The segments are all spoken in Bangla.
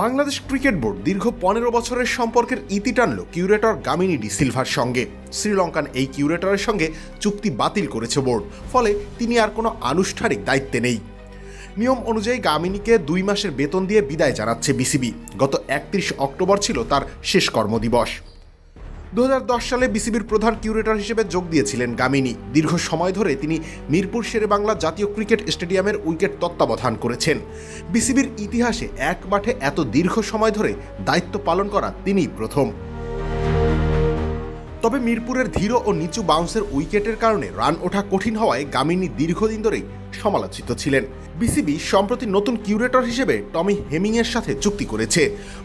বাংলাদেশ ক্রিকেট বোর্ড দীর্ঘ পনেরো বছরের সম্পর্কের ইতি টানল কিউরেটর গামিনী ডি সিলভার সঙ্গে। শ্রীলঙ্কান এই কিউরেটরের সঙ্গে চুক্তি বাতিল করেছে বোর্ড, ফলে তিনি আর কোনো আনুষ্ঠানিক দায়িত্বে নেই। নিয়ম অনুযায়ী গামিনীকে দুই মাসের বেতন দিয়ে বিদায় জানাচ্ছে বিসিবি। গত একত্রিশ অক্টোবর ছিল তার শেষ কর্মদিবস। দু হাজার দশ সালে বিসিবির প্রধান কিউরেটর হিসেবে যোগ দিয়েছিলেন গামিনী। দীর্ঘ সময় ধরে তিনি মিরপুর শেরেবাংলা জাতীয় ক্রিকেট স্টেডিয়ামের উইকেট তত্ত্বাবধান করেছেন। বিসিবির ইতিহাসে এক মাঠে এত দীর্ঘ সময় ধরে দায়িত্ব পালন করা তিনিই প্রথম। তবে মিরপুরের ধীর ও নিচু বাউন্সের উইকেটের কারণে রান ওঠা কঠিন হওয়ায় গামিনী দীর্ঘদিন ধরেই সমালোচিত ছিলেন। বিসিবি সম্প্রতি নতুন কিউরেটর হিসেবে টমি হেমিংয়ের সাথে চুক্তি করেছে।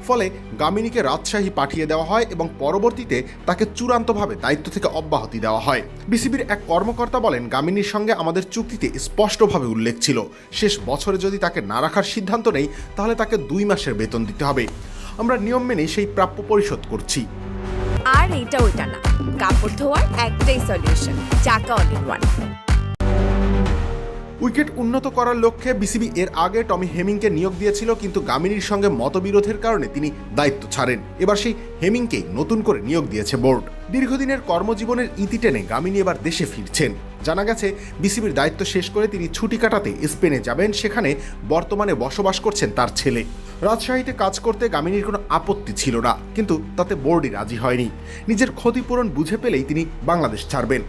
ফলে গামিনীকে রাজশাহী পাঠিয়ে দেওয়া হয় এবং পরবর্তীতে তাকে চূড়ান্তভাবে দায়িত্ব থেকে অব্যাহতি দেওয়া হয়। বিসিবির এক কর্মকর্তা বলেন, গামিনীর সঙ্গে আমাদের চুক্তিতে স্পষ্টভাবে উল্লেখ ছিল, শেষ বছরে যদি তাকে না রাখার সিদ্ধান্ত নেই, তাহলে তাকে দুই মাসের বেতন দিতে হবে। আমরা নিয়ম মেনে সেই প্রাপ্য পরিশোধ করছি। আর এইটা ওইটা না। কাপড় ধোয়ার একটাই সলিউশন চাকা অল ইন ওয়ান উইকেট উন্নত করার লক্ষ্যে বিসিবি এর আগে টমি হেমিংকে নিয়োগ দিয়েছিল, কিন্তু গামিনীর সঙ্গে মতবিরোধের কারণে তিনি দায়িত্ব ছাড়েন। এবার সেই হেমিংকেই নতুন করে নিয়োগ দিয়েছে বোর্ড। দীর্ঘদিনের কর্মজীবনের ইতি টেনে গামিনী এবার দেশে ফিরছেন। জানা গেছে, বিসিবির দায়িত্ব শেষ করে তিনি ছুটি কাটাতে স্পেনে যাবেন, সেখানে বর্তমানে বসবাস করছেন তার ছেলে। রাজশাহীতে কাজ করতে গামিনীর কোনো আপত্তি ছিল না, কিন্তু তাতে বোর্ডই রাজি হয়নি। নিজের ক্ষতিপূরণ বুঝে পেলেই তিনি বাংলাদেশ ছাড়বেন।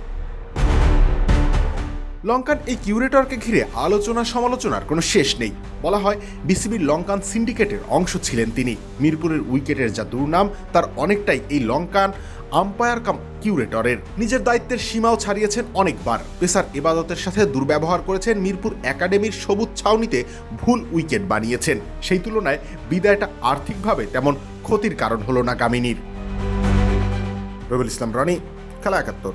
লঙ্কান এই কিউরেটরকে ঘিরে আলোচনা সমালোচনার কোনো শেষ নেই। বলা হয়, বিসিবির লঙ্কান সিন্ডিকেটের অংশ ছিলেন তিনি। মিরপুরের উইকেটের যা দুর্নাম, তার অনেকটাই এই লঙ্কান আম্পায়ার কাম কিউরেটরের। নিজের দায়িত্বের সীমাও ছাড়িয়েছেন অনেকবার। পেসার এবাদতের সাথে দুর্ব্যবহার করেছেন মিরপুর একাডেমির সবুজ ছাউনিতে ভুল উইকেট বানিয়েছেন। সেই তুলনায় বিদায়টা আর্থিকভাবে তেমন ক্ষতির কারণ হলো না গামিনীর। রবিউল ইসলাম রনি, খেলা একাত্তর।